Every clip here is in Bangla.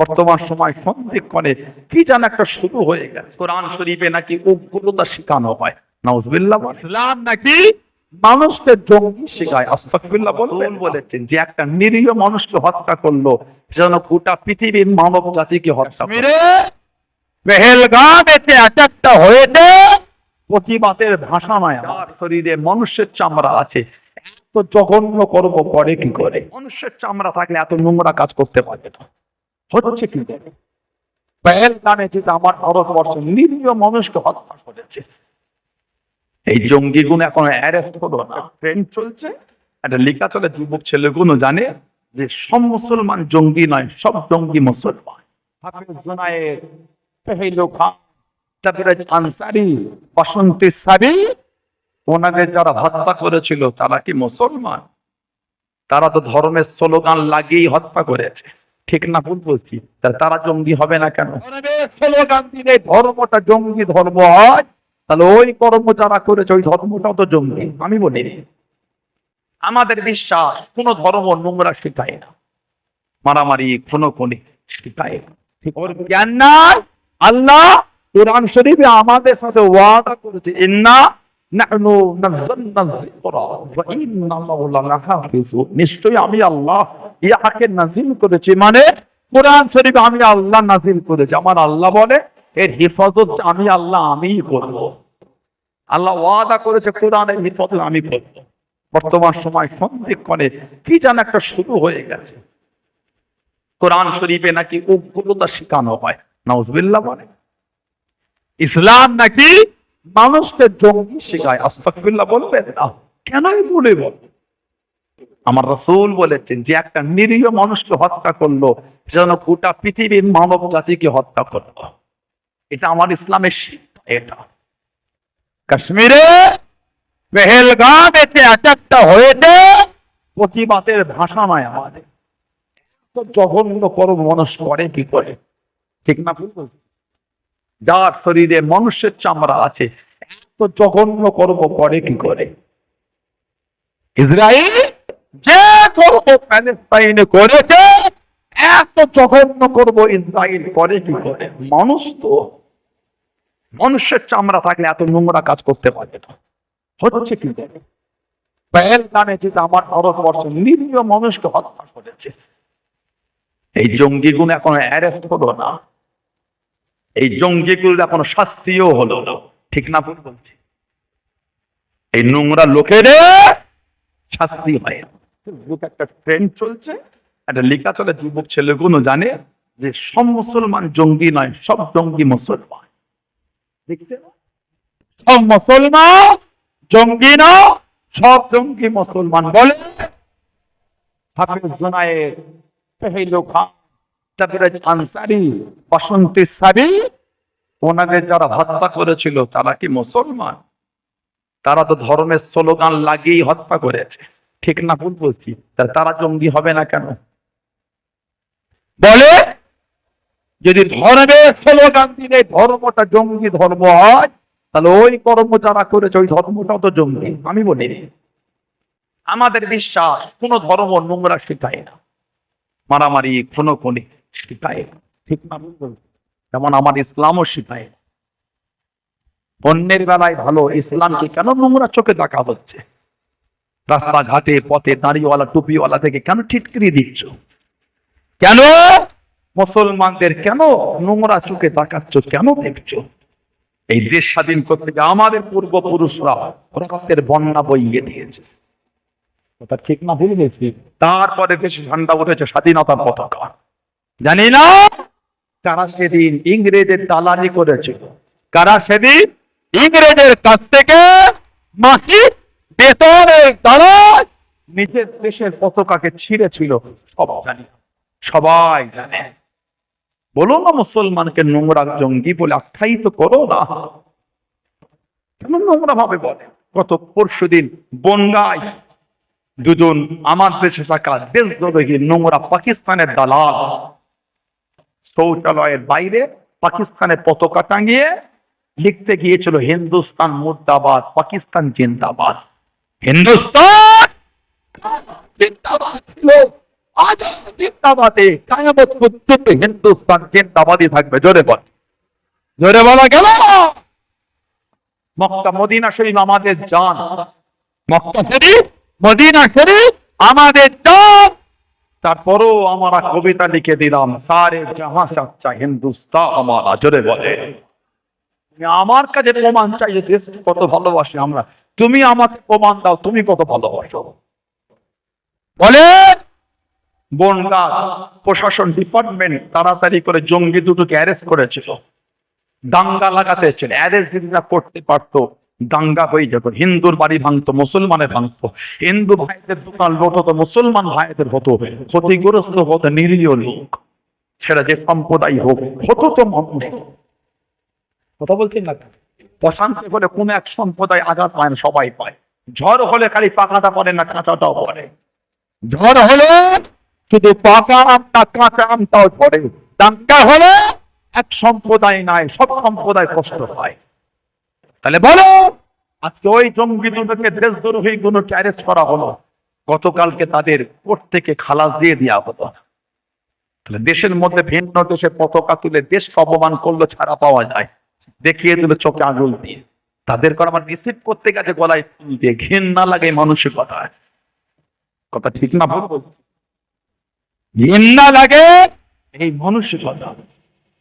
বর্তমান সময় সন্দেহ করে কি যেন একটা শুরু হয়ে গেছে। কোরআন শরীফে নাকি উগ্রতা শেখানো হয়। নাউজবিল্লাহ ইসলাম নাকি? মানুষকে জঙ্গি শেখায়। আস্তাকবিল্লাহ বলবেন? বলেছেন যে একটা নিরীহ মানুষকে হত্যা করল যেন গোটা পৃথিবীর মানব জাতিকে হত্যা মেরে পেহেলগামেতে অ্যাটাকটা হয়েছে। প্রতিবাদের ভাষা নয়। আমার শরীরে মানুষের চামড়া আছে। এত জঘন্য কর্ম করে কি করে? মানুষের চামড়া থাকলে এত নোংরা কাজ করতে পারবে না। হচ্ছে কি আমার মানুষকে করেছে, এই জঙ্গি গুণ এখন অ্যারেস্ট হলো ট্রেন চলছে, একটা লেখা চলে, যুবক ছেলেগুলো জানে যে সব মুসলমান জঙ্গি নয়, সব জঙ্গি মুসলমান। ওনাদের যারা হত্যা করেছিল, তারা কি মুসলমান? তারা তো ধর্মের স্লোগান লাগিয়েই হত্যা করেছে। ঠিক না ভুল বলছি। তারা জঙ্গি হবে না কেন? স্লোগান দিলে ধর্মটা জঙ্গি ধর্ম হয় তাহলে ওই কর্ম যারা করেছে ওই ধর্মটাও তো জঙ্গি। আমি বলি আমাদের বিশ্বাস কোন ধর্ম নোংরা শেখায় না। মারামারি খুনো খুনি শেখায় না। ওর জ্ঞান নাই। আল্লাহ কোরআন শরীফে আমাদের সাথে ওয়াদা করেছে ইন্না নিশ্চয়ই আমি আল্লাহ ইহাকে নাজিল করেছি মানে কোরআন শরীফে আমি আল্লাহ নাজিল করেছি। আমার আল্লাহ বলে, এর হিফাজত আমি আল্লাহ আমিই করব। আল্লাহ ওয়াদা করেছে, কোরআনের হিফাজত আমি করব। বর্তমান সময় করে, কি যেন একটা শুরু হয়ে গেছে। কোরআন শরীফে নাকি উগ্রতা শেখানো হয়, নাউজবিল্লাহ বলে। ইসলাম নাকি মানুষকে জঙ্গি শেখায় আস্তাকবিল্লাহ বলবেন না। কেনই বলে বল? আমার রসুল বলেছেন, যে একটা নিরীহ মানুষকে হত্যা করল যেন গোটা পৃথিবীর মানব জাতিকে হত্যা করল। এটা আমার ইসলামের শিক্ষা, এটা। কাশ্মীরে হয়েছে, প্রতিবাদের ভাষা নয় আমাদের। তো জঘন্য মানুষ করে কি করে? ঠিক না ভুল যার শরীরে মানুষের চামড়া আছে, এত জঘন্য কর্ম করে কি করে? ইসরায়েল যে কর্ম প্যালেস্তাইনে করেছে, এত জঘন্য করব ইসরায়েল করে কি করে? মানুষ তো, মানুষের চামড়া থাকলে এত নোংরা কাজ করতে পারে না। হচ্ছে কি আমার ভারতবর্ষে নিরীহ মানুষকে হত্যা করেছে, এই এখন অ্যারেস্ট হলো না। এই জঙ্গিগুলোর এখনও শাস্তিও হলো না। ঠিক না বলছি? এই নোংরা লোকেদের শাস্তি হয়। ফেসবুকে একটা ট্রেন্ড চলছে, একটা লেখা চলে, যুবক ছেলেগুলো জানে যে সব মুসলমান জঙ্গি নয়, সব জঙ্গি মুসলমান। দেখছে না? সব মুসলমান জঙ্গি সব জঙ্গি মুসলমান বলে। জুনায়েদ, পেহেলু খান, তারপরে আনসারি সারি ওনাদের যারা হত্যা করেছিল, তারা কি মুসলমান? তারা তো ধর্মের স্লোগান লাগিয়েই হত্যা করেছে। ঠিক না ভুল বলছি তারা জঙ্গি হবে না কেন বলে, যদি ধর্মের স্লোগান দিলে ধর্মটা জঙ্গি ধর্ম হয়, তাহলে ওই কর্ম যারা করেছে, ওই ধর্মটাও তো জঙ্গি আমি বলি, আমাদের বিশ্বাস, কোন ধর্ম নোংরা শেখায় না মারামারি খুনো খুনি শেখায় না। ঠিক না ভুল বলছি? যেমন আমার ইসলামও শেখায় না। অন্যের বেলায় ভালো, ইসলামকে কেন নোংরা চোখে দেখা হচ্ছে রাস্তাঘাটে, পথে দাঁড়িওয়ালা টুপিওয়ালা থেকে কেন ঠিটকিরি দিচ্ছ? কেন? মুসলমানদের কেন নোংরা চোখে তাকাচ্ছ? কেন দেখছ? এই দেশ স্বাধীন করতে গিয়ে আমাদের পূর্বপুরুষরা রক্তের বন্যা বইয়ে দিয়েছে। কথা ঠিক না ভুলে গেছি। তারপরে দেশে ঝান্ডা উঠেছে স্বাধীনতার পতাকা। জানি না কারা সেদিন ইংরেজের দালালি করেছিল। কারা সেদিন ইংরেজের কাছ থেকে মাসিক বেতনের দালাল নিজের দেশের পতাকাকে ছিঁড়েছিল। সবাই জানে। বলো না মুসলমানকে নোংরা জঙ্গি বলে আখ্যায়িত করো না। কেন নোংরা ভাবে বলে? গত পরশু দিন বনগায় দুজন আমার দেশে থাকা দেশদ্রোহী নোংরা পাকিস্তানের দালাল শৌচালয়ের বাইরে পাকিস্তানের পতাকা টাঙিয়ে লিখতে গিয়েছিল, হিন্দুস্তান মুর্দাবাদ, পাকিস্তান জিন্দাবাদ। হিন্দুস্তান! জিন্দাবাদ ছিল আজ জিন্দাবাদে কায়ামত পর্যন্ত হিন্দুস্তান জিন্দাবাদই থাকবে জোরে বল জোরে বলা গেল মক্কা মদিনা শরীফ আমাদের জান। মক্কা শরীফ মদিনা শরীফ আমাদের জান। তারপরও আমরা কবিতা লিখে দিলাম সারে জাহা চাচ্চা হিন্দুস্তান আমারা। জোরে বলে। আমার কাছে প্রমাণ চাই যে দেশ কত ভালোবাসি আমরা। তুমি আমাকে প্রমাণ দাও, তুমি কত ভালোবাসো। বলে বনগা প্রশাসন ডিপার্টমেন্ট তাড়াতাড়ি করে জঙ্গি দুটোকে অ্যারেস্ট করেছিল। দাঙ্গা লাগাতে ছিল অ্যারেস্ট যদি না করতে পারতো, দাঙ্গা হয়ে যেত। হিন্দুর বাড়ি ভাঙতো, মুসলমানের ভাঙতো। হিন্দু ভাইদের দোকান লোট হতো, মুসলমান ভাইদের হতো। ক্ষতিগ্রস্ত হতো নিরীহ লোক। সেটা যে সম্প্রদায় হোক হতো তো মানুষ। কথা বলছেন না অশান্তি হলে কোন এক সম্প্রদায় আঘাত পায় না, সবাই পায়। ঝড় হলে খালি পাকাটা পড়ে না, কাঁচাটাও পড়ে। ঝড় হলে শুধু পাকা আমটা, কাঁচা আমটাও পড়ে। দাঙ্গা হলে এক সম্প্রদায় নাই, সব সম্প্রদায় কষ্ট পায়। তাহলে বলো, আজকে ওই জঙ্গি দুটোকে দেশদ্রোহী গুলোকে অ্যারেস্ট করা হলো। গতকালকে তাদের কোর্ট থেকে খালাস দিয়ে দেওয়া হলো। তাহলে দেশের মধ্যে ভিন্ন দেশে পতাকা তুলে দেশকে অপমান করল ছাড়া পাওয়া যায়। দেখিয়ে দিল চোখে আঙুল দিয়ে। তাদের কর আমার রিসিভ করতে গেছে, গলায় ফুল দিয়ে। ঘৃণা লাগে মানুষের কথা। কথা ঠিক না বলছি? ঘৃণা লাগে এই মানুষের কথা।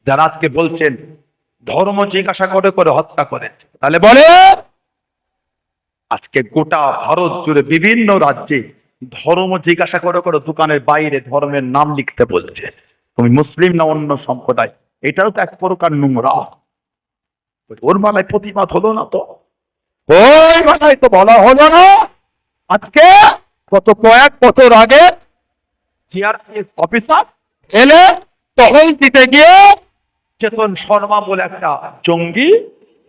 যারা আজকে বলছেন, ধর্ম জিজ্ঞাসা করে করে হত্যা করেছে। তাহলে বলে, আজকে গোটা ভারত জুড়ে বিভিন্ন রাজ্যে ধর্ম জিজ্ঞাসা করে করে দোকানের বাইরে ধর্মের নাম লিখতে বলছে। তুমি মুসলিম না অন্য সম্প্রদায়? এটাও তো এক প্রকার নোংরা। ওর মালায় প্রতিবাদ হলো না তো ওই মালায় তো বলা হলো না আজকে কত কয়েক বছর আগে? সিআরপিএস অফিসার এলে টহল দিতে গিয়ে চেতন শর্মা বলে একটা জঙ্গি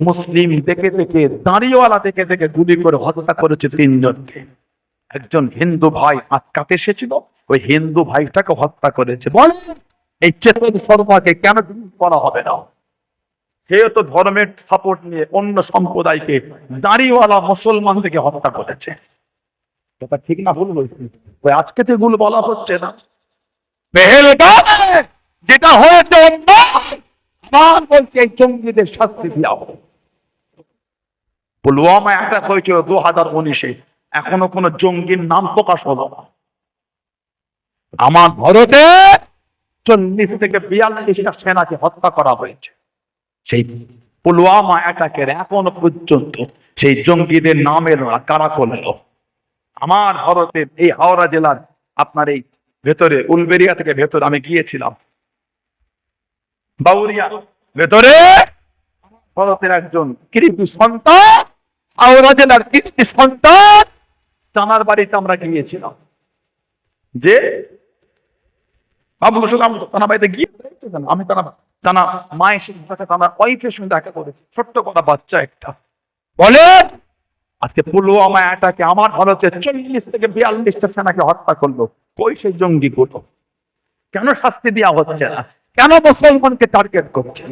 মুসলিম দেখে দেখে দাঁড়িওয়ালা দেখে দেখে গুলি করে হত্যা করেছে তিনজনকে। একজন হিন্দু ভাই আটকাতে এসেছিল ওই হিন্দু ভাইটাকে হত্যা করেছে। বল এই চেতন শর্মাকে কেন করা হবে না? যেহেতু ধর্মের সাপোর্ট নিয়ে অন্য সম্প্রদায়কে দাঁড়িওয়ালা মুসলমান থেকে হত্যা করেছে। কথা ঠিক না ভুল বলছি। ওই আজকে তো এগুলো বলা হচ্ছে না। যেটা হয়েছে আমার বলছে এই জঙ্গিদের শাস্তি দেওয়া। পুলওয়ামা অ্যাটাক হয়েছিল দু হাজার উনিশে। এখনও কোনো জঙ্গির নাম প্রকাশ হলো না। আমার ভারতে চল্লিশ থেকে বিয়াল্লিশটা সেনাকে হত্যা করা হয়েছে। সেই পুলওয়ামা অ্যাটাকের এখনও পর্যন্ত সেই জঙ্গিদের নামের কারা করল? আমার ভারতের এই হাওড়া জেলার আপনার এই ভেতরে, উলবেরিয়া থেকে ভেতরে আমি গিয়েছিলাম। বাউরিয়া ভেতরে ভারতের একজন কৃতি সন্তান, হাওড়া জেলার কৃতি সন্তান, তানার বাড়িতে আমরা গিয়েছিলাম। যে বাবু শুধু তানা বাড়িতে গিয়ে আমি তানা তানা মায়ের সাথে তানা ওয়াইফের সঙ্গে দেখা করেছি। ছোট্ট কটা বাচ্চা একটা। বলে, আজকে পুলওয়ামা অ্যাটাকে আমার ভারতের চল্লিশ থেকে বিয়াল্লিশটা সেনাকে হত্যা করল। কই সেই জঙ্গি গুলো কেন শাস্তি দেওয়া হচ্ছে না? কেন মুসলমানকে টার্গেট করছে?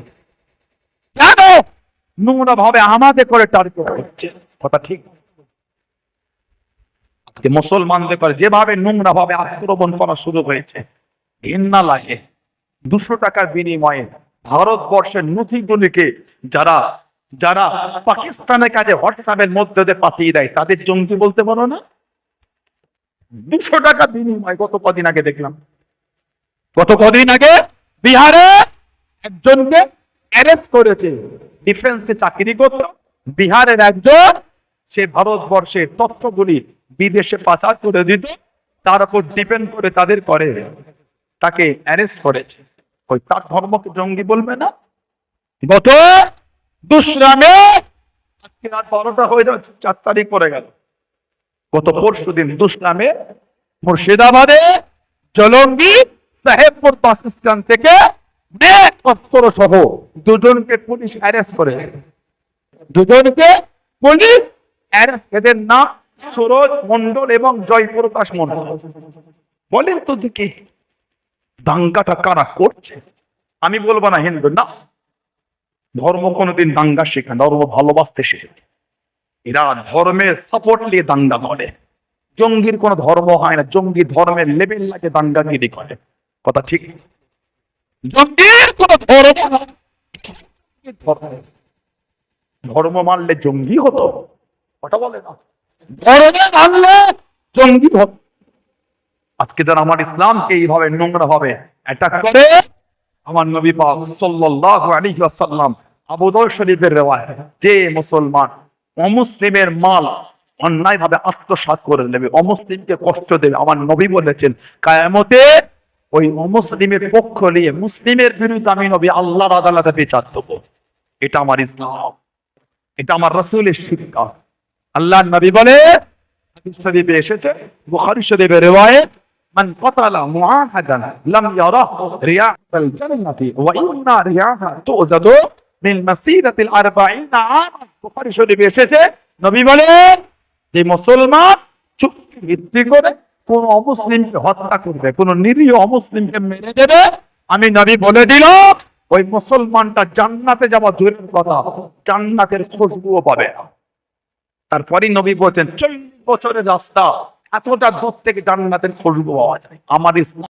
কেন নোংরা ভাবে আমাদের করে টার্গেট করছে? কথা ঠিক? আজকে মুসলমানদের করে যেভাবে নোংরা ভাবে আক্রমণ করা শুরু হয়েছে, ঘৃণা লাগে। দুশো টাকার বিনিময়ে ভারতবর্ষের নথিগুলিকে যারা যারা পাকিস্তানের কাছে হোয়াটসঅ্যাপের মধ্যে দিয়ে পাঠিয়ে দেয়, তাদের জঙ্গি বলতে পারো না? দুশো টাকা বিনিময় গত কদিন আগে দেখলাম। গত কদিন আগে বিহারে একজনকে অ্যারেস্ট করেছে। ডিফেন্সে চাকরি করত। বিহারের একজন, সে ভারতবর্ষের তথ্যগুলি বিদেশে পাচার করে দিত। তার উপর ডিপেন্ড করে তাদের করে। তাকে অ্যারেস্ট করেছে। ওই তার ধর্মকে জঙ্গি বলবে না? গত দুসরামে আজকে রাত বারোটা হয়ে যাচ্ছে চার তারিখ পরে গেল। গত পরশু দিন দুসরামে মুর্শিদাবাদে জলঙ্গি সাহেবপুর বাস স্ট্যান্ড থেকে অস্ত্র সহ দুজনকে পুলিশ অ্যারেস্ট করে। দুজনকে পুলিশ অ্যারেস্ট এদের নাম সুরজ মন্ডল এবং জয়প্রকাশ মন্ডল বলেন তো দেখি। দাঙ্গাটা কারা করছে? আমি বলব না হিন্দু, না। ধর্ম কোনোদিন দাঙ্গা শেখে ধর্ম ভালোবাসতে শেখে এরা ধর্মের সাপোর্ট নিয়ে দাঙ্গা করে। জঙ্গির কোনো ধর্ম হয় না জঙ্গি ধর্মের লেভেল লাগে দাঙ্গাগিরি করে। কথা ঠিক? জঙ্গির ধর্ম ধর্ম। মানলে জঙ্গি হতো, কথা বলে না। জঙ্গি হতো। আজকে আমার ইসলামকে এইভাবে নোংরা হবে অ্যাটাক করে আমার নবী পাক সাল্লাল্লাহু আলাইহি ওয়াসাল্লাম আবু দাউদ শরীফের রিওয়ায়াত যে মুসলমান অমুসলিমের মাল অন্যায় ভাবে আত্মসাৎ করে নেবে অমুসলিমকে কষ্ট দেবে আমার নবী বলেছেন কায়ামতে ওই অমুসলিমের পক্ষ নিয়ে মুসলিমের বিরুদ্ধে আমি নবী আল্লাহর আদালতে বিচার দেবো। এটা আমার ইসলাম এটা আমার রাসূলের শিক্ষা। আল্লাহর নবী বলে হাদিস শরীফে এসেছে বুখারী শরীফের রিওয়ায়াত من قتل معاهدا لم يره رياح الجنة وإن رياحها تؤذد من مسيرة الأربعين عاما বুখারী শরীফে এসেছে নবী বলেন যে মুসলমান চুক্তি ভিত্তি করে কোন অমুসলিমকে হত্যা করবে কোন নিরীহ অমুসলিমকে মেরে দেবে আমি নবী বলে দিল ওই মুসলমানটা জান্নাতে যাওয়া দূরের কথা জান্নাতের খুশবুও পাবে না তারপরে নবী বলছেন চল্লিশ বছরের রাস্তা এতটা দূর থেকে জান্নাতের খুশবু পাওয়া যায়। আমার ইসলাম